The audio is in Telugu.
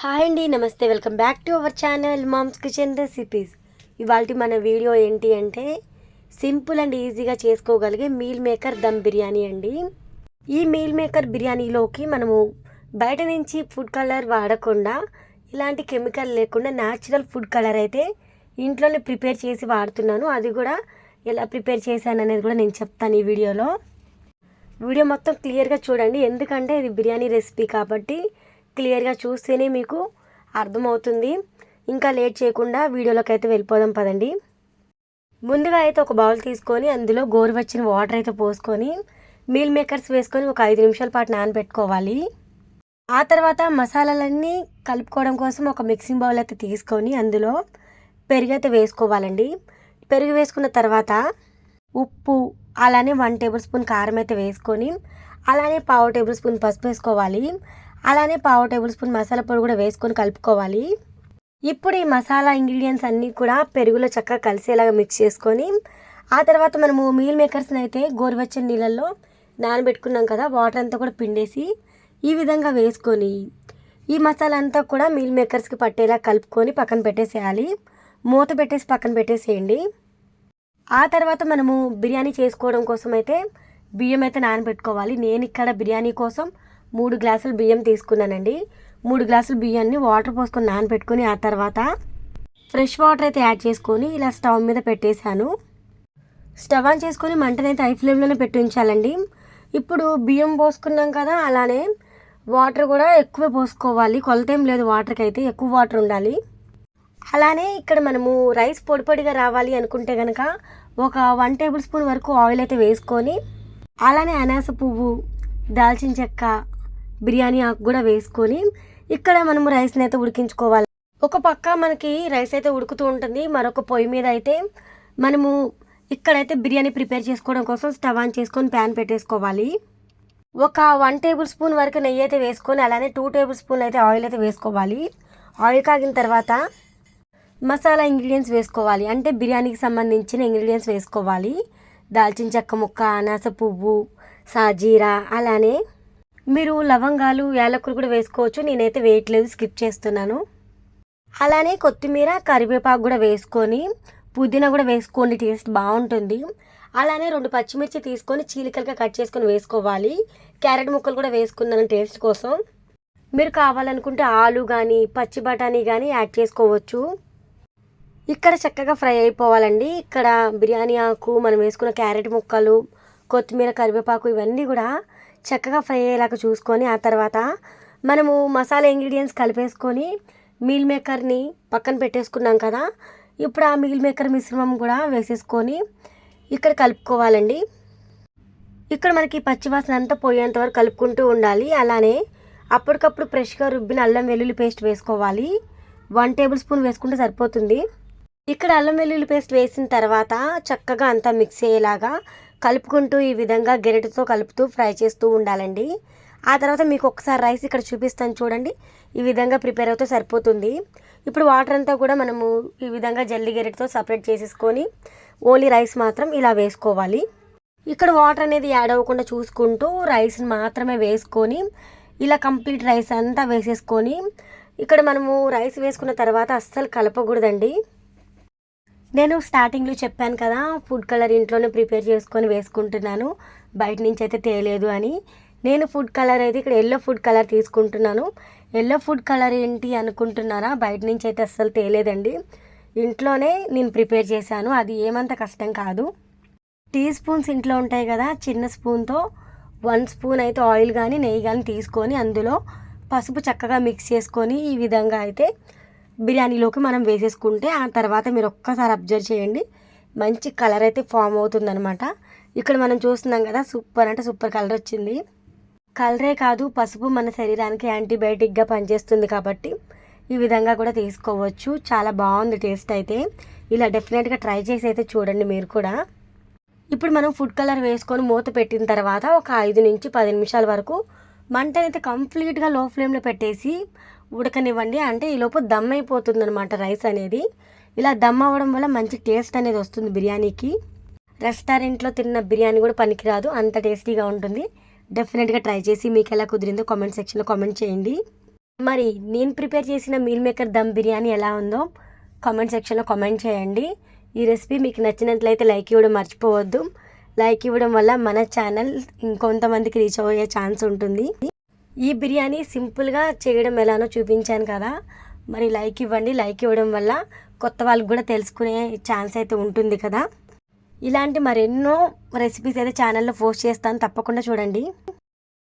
హాయ్ అండి నమస్తే. Welcome back to our channel mom's kitchen recipes. ఇవాళ మన వీడియో ఏంటి అంటే సింపుల్ అండ్ ఈజీగా చేసుకోగలిగే మీల్ మేకర్ దమ్ బిర్యానీ అండి. ఈ మీల్ మేకర్ బిర్యానీలోకి మనము బయట నుంచి ఫుడ్ కలర్ వాడకుండా ఇలాంటి కెమికల్ లేకుండా న్యాచురల్ ఫుడ్ కలర్ అయితే ఇంట్లోనే ప్రిపేర్ చేసి వాడుతున్నాను. అది కూడా ఎలా ప్రిపేర్ చేశాను అనేది కూడా నేను చెప్తాను ఈ వీడియోలో. వీడియో మొత్తం క్లియర్గా చూడండి. ఎందుకంటే ఇది బిర్యానీ రెసిపీ కాబట్టి క్లియర్గా చూస్తేనే మీకు అర్థమవుతుంది. ఇంకా లేట్ చేయకుండా వీడియోలోకి అయితే వెళ్ళిపోదాం పదండి. ముందుగా అయితే ఒక బౌల్ తీసుకొని అందులో గోరువెచ్చని వాటర్ అయితే పోసుకొని మీల్ మేకర్స్ వేసుకొని ఒక ఐదు నిమిషాల పాటు నానబెట్టుకోవాలి. ఆ తర్వాత మసాలాలన్నీ కలుపుకోవడం కోసం ఒక మిక్సింగ్ బౌల్ అయితే తీసుకొని అందులో పెరుగు అయితే వేసుకోవాలండి. పెరుగు వేసుకున్న తర్వాత ఉప్పు అలానే వన్ టేబుల్ స్పూన్ కారం అయితే వేసుకొని అలానే పావు టేబుల్ స్పూన్ పసుపు వేసుకోవాలి. అలానే పావు టేబుల్ స్పూన్ మసాలా పొడి కూడా వేసుకొని కలుపుకోవాలి. ఇప్పుడు ఈ మసాలా ఇంగ్రీడియంట్స్ అన్నీ కూడా పెరుగులో చక్కగా కలిసేలాగా మిక్స్ చేసుకొని ఆ తర్వాత మనము మీల్ మేకర్స్ని అయితే గోరువెచ్చని నీళ్ళల్లో నానబెట్టుకున్నాం కదా వాటర్ అంతా కూడా పిండేసి ఈ విధంగా వేసుకొని ఈ మసాలా అంతా కూడా మీల్ మేకర్స్కి పట్టేలా కలుపుకొని పక్కన పెట్టేసేయాలి. మూత పెట్టేసి పక్కన పెట్టేసేయండి. ఆ తర్వాత మనము బిర్యానీ చేసుకోవడం కోసం అయితే బియ్యం అయితే నానబెట్టుకోవాలి. నేను ఇక్కడ బిర్యానీ కోసం మూడు గ్లాసులు బియ్యం తీసుకున్నానండి. మూడు గ్లాసులు బియ్యాన్ని వాటర్ పోసుకొని నానబెట్టుకొని ఆ తర్వాత ఫ్రెష్ వాటర్ అయితే యాడ్ చేసుకొని ఇలా స్టవ్ మీద పెట్టేశాను. స్టవ్ ఆన్ చేసుకొని మంటనైతే హై ఫ్లేమ్లోనే పెట్టి ఉంచాలండి. ఇప్పుడు బియ్యం పోసుకున్నాం కదా అలానే వాటర్ కూడా ఎక్కువ పోసుకోవాలి. కొలత ఏం లేదు వాటర్కి అయితే ఎక్కువ వాటర్ ఉండాలి. అలానే ఇక్కడ మనము రైస్ పొడి పొడిగా రావాలి అనుకుంటే కనుక ఒక వన్ టేబుల్ స్పూన్ వరకు ఆయిల్ అయితే వేసుకొని అలానే అనాస పువ్వు దాల్చిన చెక్క బిర్యానీ ఆకు కూడా వేసుకొని ఇక్కడ మనము రైస్ని అయితే ఉడికించుకోవాలి. ఒక పక్క మనకి రైస్ అయితే ఉడుకుతూ ఉంటుంది. మరొక పొయ్యి మీద అయితే మనము ఇక్కడైతే బిర్యానీ ప్రిపేర్ చేసుకోవడం కోసం స్టవ్ ఆన్ చేసుకొని ప్యాన్ పెట్టేసుకోవాలి. ఒక వన్ టేబుల్ స్పూన్ వరకు నెయ్యి అయితే వేసుకొని అలానే టూ టేబుల్ స్పూన్ అయితే ఆయిల్ అయితే వేసుకోవాలి. ఆయిల్ కాగిన తర్వాత మసాలా ఇంగ్రీడియంట్స్ వేసుకోవాలి. అంటే బిర్యానీకి సంబంధించిన ఇంగ్రీడియంట్స్ వేసుకోవాలి. దాల్చిన చెక్క ముక్క అనాస పువ్వు సాజీరా అలానే మీరు లవంగాలు యాలకులు కూడా వేసుకోవచ్చు. నేనైతే వేయట్లేదు స్కిప్ చేస్తున్నాను. అలానే కొత్తిమీర కరివేపాకు కూడా వేసుకొని పుదీనా కూడా వేసుకోండి టేస్ట్ బాగుంటుంది. అలానే రెండు పచ్చిమిర్చి తీసుకొని చీలికలుగా కట్ చేసుకొని వేసుకోవాలి. క్యారెట్ ముక్కలు కూడా వేసుకున్నాను టేస్ట్ కోసం. మీరు కావాలనుకుంటే ఆలు కానీ పచ్చి బఠానీ కానీ యాడ్ చేసుకోవచ్చు. ఇక్కడ చక్కగా ఫ్రై అయిపోవాలండి. ఇక్కడ బిర్యానీ ఆకు మనం వేసుకున్న క్యారెట్ ముక్కలు కొత్తిమీర కరివేపాకు ఇవన్నీ కూడా చక్కగా ఫ్రై అయ్యేలాగా చూసుకొని ఆ తర్వాత మనము మసాలా ఇంగ్రీడియంట్స్ కలిపేసుకొని మీల్ మేకర్ని పక్కన పెట్టేసుకున్నాం కదా ఇప్పుడు ఆ మీల్ మేకర్ మిశ్రమం కూడా వేసేసుకొని ఇక్కడ కలుపుకోవాలండి. ఇక్కడ మనకి పచ్చివాసన అంతా పోయేంత వరకు కలుపుకుంటూ ఉండాలి. అలానే అప్పటికప్పుడు ఫ్రెష్గా రుబ్బిన అల్లం వెల్లుల్లి పేస్ట్ వేసుకోవాలి. వన్ టేబుల్ స్పూన్ వేసుకుంటే సరిపోతుంది. ఇక్కడ అల్లం వెల్లుల్లి పేస్ట్ వేసిన తర్వాత చక్కగా అంతా మిక్స్ అయ్యేలాగా కలుపుకుంటూ ఈ విధంగా గెరటితో కలుపుతూ ఫ్రై చేస్తూ ఉండాలండి. ఆ తర్వాత మీకు ఒకసారి రైస్ ఇక్కడ చూపిస్తాను చూడండి. ఈ విధంగా ప్రిపేర్ అవుతే సరిపోతుంది. ఇప్పుడు వాటర్ అంతా కూడా మనము ఈ విధంగా జల్లి గెరటితో సపరేట్ చేసేసుకొని ఓన్లీ రైస్ మాత్రం ఇలా వేసుకోవాలి. ఇక్కడ వాటర్ అనేది యాడ్ అవ్వకుండా చూసుకుంటూ రైస్ని మాత్రమే వేసుకొని ఇలా కంప్లీట్ రైస్ అంతా వేసేసుకొని ఇక్కడ మనము రైస్ వేసుకున్న తర్వాత అస్సలు కలపకూడదండి. నేను స్టార్టింగ్లో చెప్పాను కదా ఫుడ్ కలర్ ఇంట్లోనే ప్రిపేర్ చేసుకొని వేసుకుంటున్నాను. బయట నుంచి అయితే తేలేదు అని. నేను ఫుడ్ కలర్ అయితే ఇక్కడ ఎల్లో ఫుడ్ కలర్ తీసుకుంటున్నాను. ఎల్లో ఫుడ్ కలర్ ఏంటి అనుకుంటున్నారా? బయట నుంచి అయితే అస్సలు తేలేదండి. ఇంట్లోనే నేను ప్రిపేర్ చేశాను. అది ఏమంత కష్టం కాదు. టీ స్పూన్స్ ఇంట్లో ఉంటాయి కదా చిన్న స్పూన్తో వన్ స్పూన్ అయితే ఆయిల్ కానీ నెయ్యి కానీ తీసుకొని అందులో పసుపు చక్కగా మిక్స్ చేసుకొని ఈ విధంగా అయితే బిర్యానీలోకి మనం వేసేసుకుంటే ఆ తర్వాత మీరు ఒక్కసారి అబ్జర్వ్ చేయండి. మంచి కలర్ అయితే ఫామ్ అవుతుందనమాట ఇక్కడ మనం చూస్తున్నాం కదా సూపర్ అంటే సూపర్ కలర్ వచ్చింది. కలరే కాదు పసుపు మన శరీరానికి యాంటీబయాటిక్గా పనిచేస్తుంది కాబట్టి ఈ విధంగా కూడా తీసుకోవచ్చు. చాలా బాగుంది టేస్ట్ అయితే. ఇలా డెఫినెట్గా ట్రై చేసి అయితే చూడండి మీరు కూడా. ఇప్పుడు మనం ఫుడ్ కలర్ వేసుకొని మూత పెట్టిన తర్వాత ఒక ఐదు నుంచి పది నిమిషాల వరకు మంటనైతే కంప్లీట్గా లో ఫ్లేమ్లో పెట్టేసి ఉడకనివ్వండి. అంటే ఈలోపు దమ్ అయిపోతుంది అనమాట రైస్ అనేది. ఇలా దమ్ అవ్వడం వల్ల మంచి టేస్ట్ అనేది వస్తుంది బిర్యానీకి. రెస్టారెంట్లో తిన్న బిర్యానీ కూడా పనికిరాదు. అంత టేస్టీగా ఉంటుంది. డెఫినెట్గా ట్రై చేసి మీకు ఎలా కుదిరిందో కామెంట్ సెక్షన్లో కామెంట్ చేయండి. మరి నేను ప్రిపేర్ చేసిన మీల్ మేకర్ దమ్ బిర్యానీ ఎలా ఉందో కామెంట్ సెక్షన్లో కామెంట్ చేయండి. ఈ రెసిపీ మీకు నచ్చినట్లయితే లైక్ ఇవ్వడం మర్చిపోవద్దు. లైక్ ఇవ్వడం వల్ల మన ఛానల్ ఇంకొంతమందికి రీచ్ అయ్యే ఛాన్స్ ఉంటుంది. ఈ బిర్యానీ సింపుల్గా చేయడం ఎలానో చూపించాను కదా. మరి లైక్ ఇవ్వండి. లైక్ ఇవ్వడం వల్ల కొత్త వాళ్ళకి కూడా తెలుసుకునే ఛాన్స్ అయితే ఉంటుంది కదా. ఇలాంటి మరెన్నో రెసిపీస్ అయితే ఛానల్లో పోస్ట్ చేస్తాను. తప్పకుండా చూడండి.